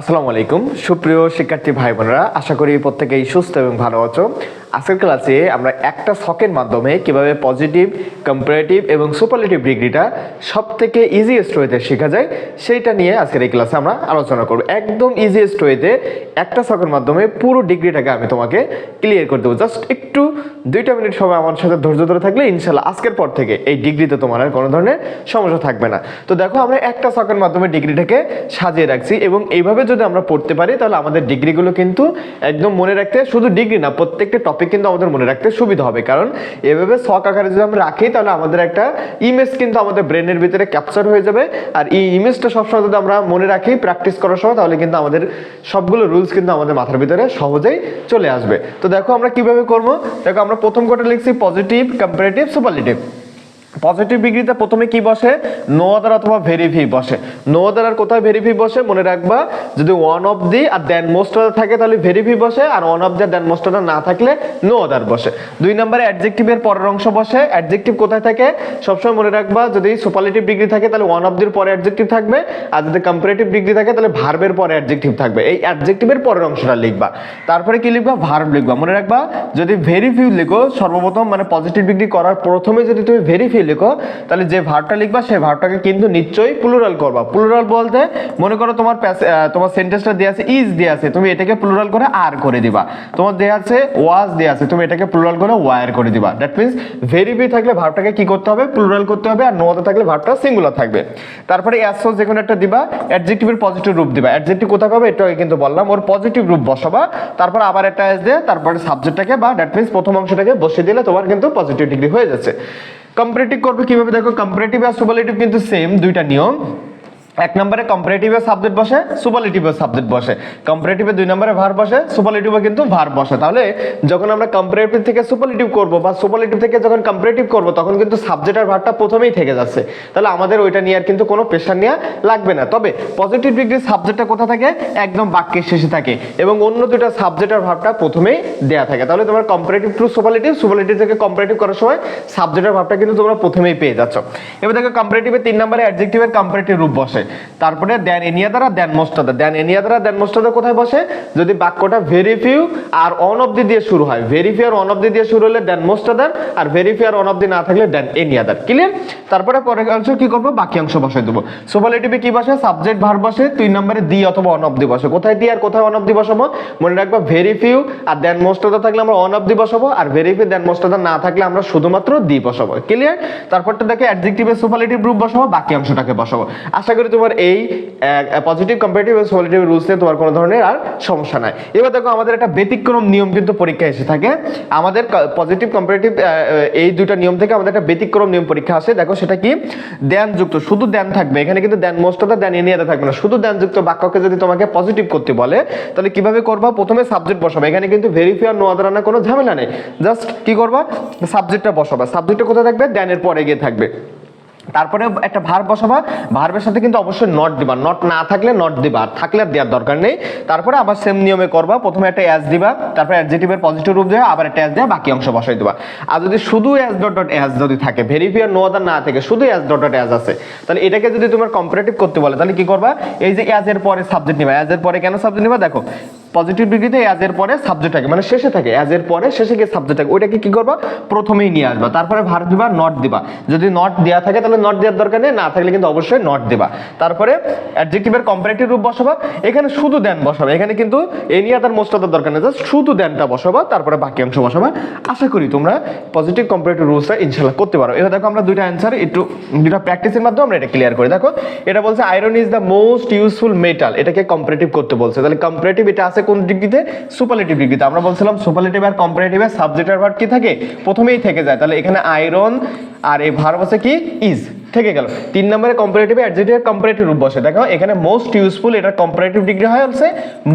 আসসালামু আলাইকুম। সুপ্রিয় শিক্ষার্থী ভাই বোনেরা আশা করি প্রত্যেকেই সুস্থ এবং ভালো আছো। আজকের ক্লাসে আমরা একটা শখের মাধ্যমে কীভাবে পজিটিভ কম্পারেটিভ এবং সুপারলেটিভ ডিগ্রিটা সব থেকে ইজিয়েস্ট ওয়েতে শেখা যায়, সেইটা নিয়ে আজকের এই ক্লাসে আমরা আলোচনা করব। একদম ইজিয়েস্ট ওয়েতে একটা শখের মাধ্যমে পুরো ডিগ্রিটাকে আমি তোমাকে ক্লিয়ার করে দেবো। জাস্ট একটু, দুইটা মিনিট সময় আমার সাথে ধৈর্য ধরে থাকলে ইনশাল্লাহ আজকের পর থেকে এই ডিগ্রিতে তোমার আর কোনো ধরনের সমস্যা থাকবে না। তো দেখো, আমরা একটা শখের মাধ্যমে ডিগ্রিটাকে সাজিয়ে রাখছি এবং এইভাবে যদি আমরা পড়তে পারি, তাহলে আমাদের ডিগ্রিগুলো কিন্তু একদম মনে রাখতে শুধু ডিগ্রি না, প্রত্যেকটা টপিক কিন্তু আমাদের মনে রাখতে সুবিধা হবে। কারণ এভাবে শখ আকারে যদি আমরা রাখি, তাহলে আমাদের একটা ইমেজ কিন্তু আমাদের ব্রেনের ভিতরে ক্যাপচার হয়ে যাবে। আর এই ইমেজটা সবসময় যদি আমরা মনে রাখি প্র্যাকটিস করার সময়, তাহলে কিন্তু আমাদের সবগুলো রুলস কিন্তু আমাদের মাথার ভিতরে সহজেই চলে আসবে। তো দেখো আমরা কীভাবে করব? দেখো আমরা প্রথম কোটা লিখছি পজিটিভ কম্পারেটিভ সুপারলেটিভ পজিটিভ ডিগ্রিতে প্রথমে কি বসে? নো আদার অথবা ভেরিফি বসে। নো আদার আর কোথায় ভেরিফি বসে? মনে রাখবা, যদি ওয়ান অফ দি আর দেন মোস্ট থাকে, তাহলে ভেরিফি বসে, আর one of the than most না থাকলে নো আদার বসে। দুই নম্বরে অ্যাডজেক্টিভের পরের অংশ বসে। অ্যাডজেক্টিভ কোথায় থাকে? সবসময় মনে রাখবা, যদি সুপারলেটিভ ডিগ্রি থাকে, তাহলে ওয়ান অফ দির পরে অ্যাডজেক্টিভ থাকবে, আর যদি কম্পারেটিভ ডিগ্রি থাকে, তাহলে ভার্বের পরে অ্যাডজেক্টিভ থাকবে। এই অ্যাডজেক্টিভের পরের অংশটা লিখবা। তারপরে কি লিখবা? ভার্ব লিখবা। মনে রাখবা, যদি ভেরি ফিউ লিখো, সর্বপ্রথম মানে পজিটিভ ডিগ্রি করার প্রথমে যদি তুমি ভেরি ফিউ লিখো, তাহলে যে ভার্বটা লিখবা, সেই ভার্বটাকে কিন্তু নিশ্চয়ই প্লুরাল করবা। প্লুরাল বলতে, মনে করো তোমার তোমার সেন্টেন্সটা দেওয়া আছে ইজ দেওয়া আছে, তুমি এটাকে প্লুরাল করে আর করে দিবা। তোমার দেওয়া আছে ওয়াজ দেওয়া আছে, তুমি এটাকে প্লুরাল করে ওয়ার করে দিবা। দ্যাট মিন্স ভেরি ফিউ থাকলে ভার্বটাকে কি করতে হবে? প্লুরাল করতে হবে, আর নোতে থাকলে ভার্বটা সিঙ্গুলার থাকবে। তারপরে অ্যাসো যে কোনো একটা দিবা অ্যাডজেক্টিভের পজিটিভ রূপ দিবা। অ্যাডজেক্টিভ কোথায় পাবে? এটাও কিন্তু বললাম, ওর পজিটিভ রূপ বসাবা। তারপর আবার একটা এস দিয়ে, তারপরে সাবজেক্টটাকে বা দ্যাট মিন্স প্রথম অংশটাকে বসিয়ে দিলে তোমার কিন্তু পজিটিভ ডিগ্রি হয়ে যাচ্ছে। কম্পারেটিভ করবে কীভাবে? দেখো কম্পারেটিভ আর সুপারলেটিভ কিন্তু সেম দুইটা নিয়ম। এক নম্বরে কম্পারেটিভের সাবজেক্ট বসে সুপারলেটিভের সাবজেক্ট বসে। কম্পারেটিভে দুই নম্বরে ভার বসে সুপারলেটিভে কিন্তু ভার বসে। তাহলে যখন আমরা কম্পারেটিভ থেকে সুপারলেটিভ করব বা সুপারলেটিভ থেকে যখন কম্পারেটিভ করব, তখন কিন্তু সাবজেক্ট আর ভারটা প্রথমেই থেকে যাচ্ছে। তাহলে আমাদের ওইটা নিয়ে আর কিন্তু কোনো প্রেশার নেওয়া লাগবে না। তবে পজিটিভ ডিগ্রির সাবজেক্টটা কোথা থাকে? একদম বাক্যের শেষে থাকে। এবং অন্য দুটো সাবজেক্ট আর ভাবটা প্রথমেই দেয়া থাকে। তাহলে তোমার কম্পারেটিভ টু সুপারলেটিভ সুপারলেটিভ থেকে কম্পারেটিভ করার সময় সাবজেক্ট আর ভাবটা কিন্তু তোমরা প্রথমেই পেয়ে যাচ্ছ। এবার দেখো কম্পারেটিভে তিন নম্বরে অ্যাডজেক্টিভের কম্পারেটিভ রূপ বসে। তারপরে দেন এনিয়া দ্বারা, দেন মোস্ট আদার দেন এনিয়া দ্বারা, দেন মোস্ট আদার কোথায় বসে? যদি বাক্যটা ভেরি ফিউ আর অন অফ দি দিয়ে শুরু হয়। ভেরি ফিউ আর অন অফ দি দিয়ে শুরু হলে দেন মোস্ট আদার আর ভেরি ফিউ আর অন অফ দি না থাকলে দেন এনি আদার ক্লিয়ার তারপরে পরের অংশ কি করব? বাকি অংশ বসাই দেবো। সুপারলেটিভে কি বসে? সাবজেক্ট ভার বসে, দুই নম্বরে দি অথবা অন অফ দি বসে। কোথায় দি আর কোথায় অন অফ দি বসাবো? মনে রাখবা ভেরি ফিউ আর দেন মোস্ট আদার থাকলে আমরা অন অফ দি বসাবো, আর very few than most other না থাকলে আমরা শুধুমাত্র দি বসাবো। ক্লিয়ার তারপরটা দেখে অ্যাডজেক্টিভের সুপারলেটিভ রূপ বসাবো, বাকি অংশটাকে বসাবো। আশা করি তোমার এই পজিটিভ কম্পারেটিভ এবং সুপারলেটিভ রুলস নিয়ে তোমার কোনো ধরনের আর সমস্যা নাই। এবার দেখো, আমাদের একটা ব্যতিক্রম নিয়ম কিন্তু পরীক্ষা এসে থাকে। আমাদের পজিটিভ কম্পারেটিভ এই দুইটা নিয়ম থেকে আমাদের একটা ব্যতিক্রম নিয়ম পরীক্ষা আসে। দেখো, সেটা কি? দেন যুক্ত শুধু দেন থাকবে। এখানে কিন্তু than most of the than এনিয়াতে থাকবে না। শুধু দেন যুক্ত বাক্যকে যদি তোমাকে পজিটিভ করতে বলে, তাহলে কীভাবে করবা? প্রথমে সাবজেক্ট বসাবে। এখানে কিন্তু ভেরিফাই আর নো আদার কোনো ঝামেলা নেই। জাস্ট কি করবা? সাবজেক্টটা বসাবা। সাবজেক্টটা কোথায় থাকবে? দেনের পরে গিয়ে থাকবে। তারপরে একটা ভার বসাবা ভার্বের সাথে কিন্তু অবশ্যই নট দিবা। নট না থাকলে নট দিবা, থাকলে আর দেওয়ার দরকার নেই। তারপরে আবার সেম নিয়মে করবা, প্রথমে একটা অ্যাজ দিবা, তারপরে অ্যাডজেক্টিভের পজিটিভ রূপ দেবা আবার একটা অ্যাজ দেওয়া বাকি অংশ বসাই দিবা। আর যদি শুধু অ্যাজ ডট ডট অ্যাজ যদি থাকে ভেরিফিয়ার নো আদার না থাকে, শুধু অ্যাজ ডট ডট অ্যাজ আছে, তাহলে এটাকে যদি তোমার কম্পারেটিভ করতে বলে, তাহলে কি করবা? এই যে অ্যাজ এর পরে সাবজেক্ট নিবা অ্যাজ এর পরে কেন সাবজেক্ট নিবা? দেখো পজিটিভ ডিগ্রিতে অ্যাজ এর পরে সাবজেক্ট থাকে মানে শেষে থাকে অ্যাজ এর পরে শেষে গিয়ে সাবজেক্ট থাকে, ওইটাকে কি করবা? প্রথমেই নিয়ে আসবা, তারপরে ভার দিবা নট দিবা। যদি নট দেওয়া থাকে, তাহলে নট দেওয়ার দরকার নেই, না থাকলে কিন্তু অবশ্যই নট দিবা। তারপরে অ্যাডজেক্টিভের কম্পারেটিভ রূপ বসাবা, এখানে শুধু দেন বসাবা, এখানে কিন্তু এনি আদার মোস্ট আদার দরকার নেই জাস্ট শুধু দেনটা বসাবা, তারপরে বাকি অংশ বসাবা। আশা করি তোমরা পজিটিভ কম্পারেটিভ রুলসটা ইনশাল্লাহ করতে পারো। এবার দেখো আমরা দুইটা অ্যান্সার একটু দুটা প্র্যাকটিসের মাধ্যমে আমরা এটা ক্লিয়ার করি। দেখো, এটা বলছে iron is the most useful metal এটাকে কম্পারেটিভ করতে বলছে। তাহলে কম্পারেটিভ এটা আছে কোন ডিগ্রিতে? সুপারলেটিভ ডিগ্রিতে। আমরা বলছিলাম সুপারলেটিভ আর কম্পারেটিভের সাবজেক্ট আর ভার্ব কি থাকে? প্রথমেই থেকে যায়। তাহলে এখানে আয়রন আর এই ভার্ব আছে কি? ইজ থেকে গেল। তিন নম্বরে কম্পারেটিভ অ্যাডজেক্টিভ কম্পারেটিভ রূপ বসে। দেখো, এখানে মোস্ট ইউজফুল এটা কম্পারেটিভ ডিগ্রি হয় হচ্ছে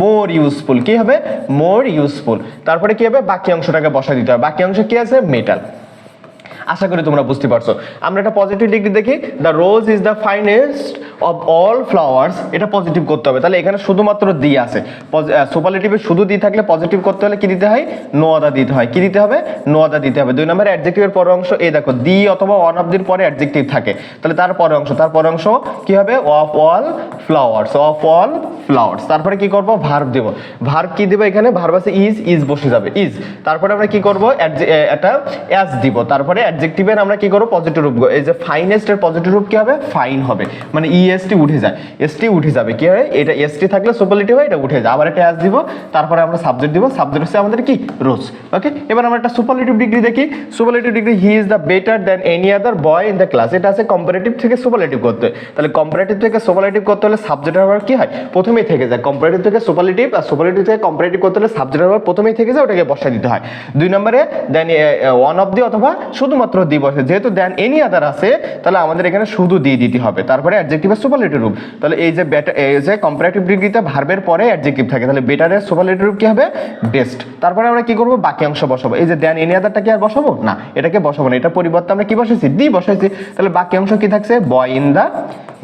মোর ইউজফুল কি হবে? মোর ইউজফুল তারপরে কি হবে? বাকি অংশটাকে বসা দিতে হবে। বাকি অংশ কি আছে? মেটাল আশা করি তোমরা বুঝতে পারছ। আমরা একটা পজিটিভ ডিগ্রি দেখি the rose is the finest of all flowers এটা পজিটিভ করতে হবে। তাহলে এখানে শুধুমাত্র দি আছে। সুপারলেটিভে শুধু দি থাকলে পজিটিভ করতে হলে কি দিতে হয়? নো আদা দিতে হয়। কি দিতে হবে? নো আদা দিতে হবে। দুই নম্বরে অ্যাডজেক্টিভের পরের অংশ, এই দেখো দি অথবা ওয়ান অফ দির পরে অ্যাডজেক্টিভ থাকে। তাহলে তার পরের অংশ, তার পরের অংশ কি হবে? Of all flowers of all flowers তারপরে কি করব? ভার্ব দেব। ভার্ব কি দেব এখানে? ভার্ব আছে ইজ ইজ বসে যাবে। ইজ তারপরে আমরা কি করব? একটা অ্যাজ দিব। তারপরে অ্যাডজেক্টিভের আমরা কি করব? পজিটিভ রূপ এই যে ফাইনেস্ট এর পজিটিভ রূপ কি হবে? ফাইন হবে। মানে ইএসটি উঠে যায়। এসটি উঠে যাবে কি হয়? এটা এসটি থাকলে সুপারলেটিভ হয়, এটা উঠে যায়। আবার একটা অ্যাজ দিব, তারপরে আমরা সাবজেক্ট দিব। সাবজেক্ট হচ্ছে আমাদের কি? রোজ ওকে এবার আমরা একটা সুপারলেটিভ ডিগ্রি দেখি। Superlative degree he is the better than any other boy in the class এটা আছে কম্পারেটিভ থেকে সুপারলেটিভ করতে। তাহলে কম্পারেটিভ থেকে সুপারলেটিভ করতে হলে সাবজেক্ট আবার কি হয়? প্রথমেই থেকে যায়। কম্পারেটিভ থেকে সুপারলেটিভ আর সুপারলেটিভ থেকে কম্পারেটিভ করতে হলে সাবজেক্ট আবার প্রথমেই থেকে যায়, ওটাকে বসায় দিতে হয়। দুই নম্বরে দেন ওয়ান অফ দি অথবা শুধুমাত্র দি বসে যেহেতু দেন এনি আদার আছে, তাহলে আমাদের এখানে শুধু দি দিতে হবে। তারপরে অ্যাডজেক্টিভের সুপারলেটিভ রূপ। তাহলে এই যে বেটার এই যে কম্পারেটিভ ডিগ্রিতে ভার্বের পরে অ্যাডজেক্টিভ থাকে, তাহলে বেটারের সুপারলেটিভ রূপ কি হবে? বেস্ট তারপরে আমরা কি করব? বাকি অংশ বসাবো। এই যে দেন এনি আদারটা কি আর বসাবো? না, এটাকে বসাবো না। এটা পরিবর্তে আমরা কি বসাইছি? দি বসাইছি। তাহলে বাকি অংশ কি থাকছে? Boy in the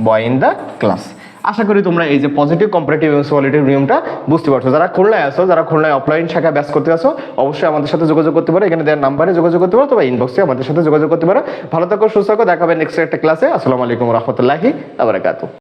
boy in the class আশা করি তোমরা এই যে পজিটিভ কম্পারেটিভ এবং সোয়ালিটিভ নিয়মটা বুঝতে পারছ। যারা খুলনায় আসো যারা খুলনায় অফলাইন শাখা ব্যাস করতে আসো অবশ্যই আমাদের সাথে যোগাযোগ করতে পারো। এখানে দেওয়ার নাম্বারে যোগাযোগ করতে পারো অথবা ইনবক্সে আমাদের সাথে যোগাযোগ করতে পারো। ভালো থাকো, সুস্থ থাকো দেখাবে নেক্সট একটা ক্লাসে আসসালামু আলাইকুম রহমতুল্লাহি আবরাকাতু